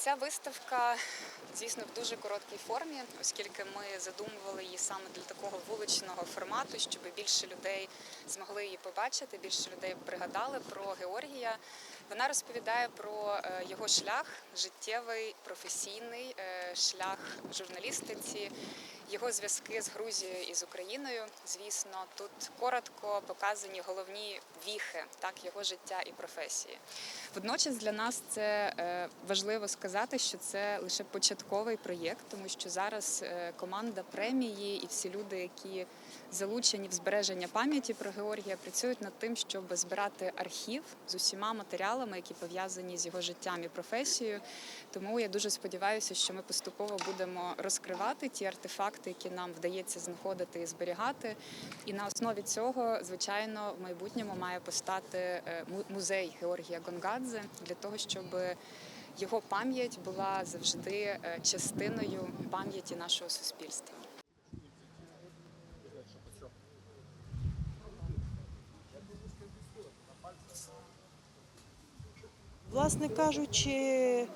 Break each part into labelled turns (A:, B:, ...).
A: Ця виставка, звісно, в дуже короткій формі, оскільки ми задумували її саме для такого вуличного формату, щоб більше людей змогли її побачити, більше людей пригадали про Георгія. Вона розповідає про е, його шлях, життєвий, професійний е, шлях журналістиці, його зв'язки з Грузією і з Україною. Звісно, тут коротко показані головні віхи так його життя і професії. Водночас для нас це е, важливо сказати, що це лише початковий проєкт, тому що зараз е, команда премії і всі люди, які залучені в збереження пам'яті про Георгія, працюють над тим, щоб збирати архів з усіма матеріалами, які пов'язані з його життям і професією. Тому я дуже сподіваюся, що ми поступово будемо розкривати ті артефакти, які нам вдається знаходити і зберігати. І на основі цього, звичайно, в майбутньому має постати е, му- музей Георгія Гонгадзе для того, щоб його пам'ять була завжди е, частиною пам'яті нашого суспільства.
B: Власне кажучи,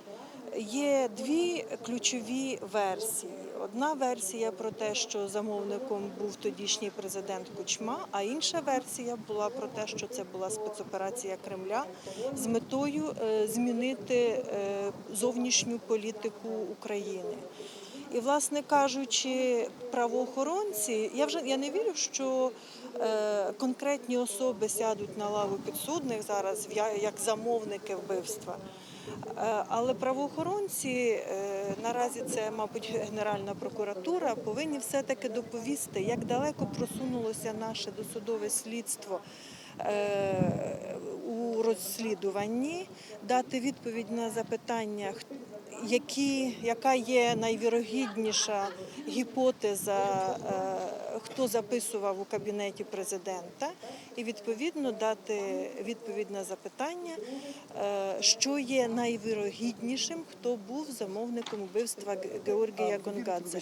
B: є дві ключові версії. Одна версія про те, що замовником був тодішній президент Кучма, а інша версія була про те, що це була спецоперація Кремля з метою е, змінити е, зовнішню політику України. І, власне кажучи, правоохоронці, я вже я не вірю, що е, конкретні особи сядуть на лаву підсудних зараз як замовники вбивства. Е, Але правоохоронці е, наразі це, мабуть, Генеральна прокуратура повинні все-таки доповісти, як далеко просунулося наше досудове слідство е, у розслідуванні, дати відповідь на запитання, які, яка є найвірогідніша гіпотеза, е, хто записував у кабінеті президента, і відповідно дати відповідь на запитання, е, що є найвірогіднішим, хто був замовником вбивства Георгія Гонгадзе.